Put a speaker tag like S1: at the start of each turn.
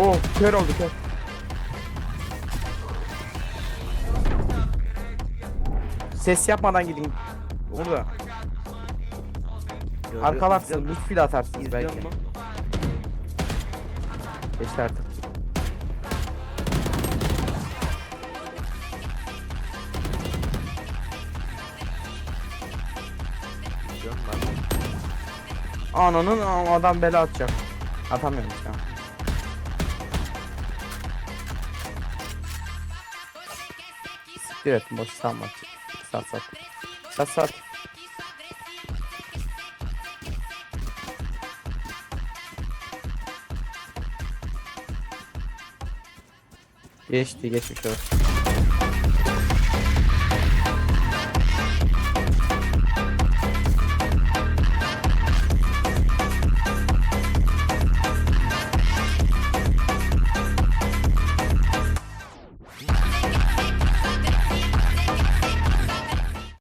S1: Oh kör oldu kör. Ses yapmadan gidin. Burada.
S2: Ya,
S1: Arkalarsın, üç fil atarsınız belki.
S2: lan.
S1: Geçti artık. Ananın adam bela atacak. Atamıyorum işte. Siktir et boş sanma. Sat sat. Sat sat. Geçti geçmiş olsun.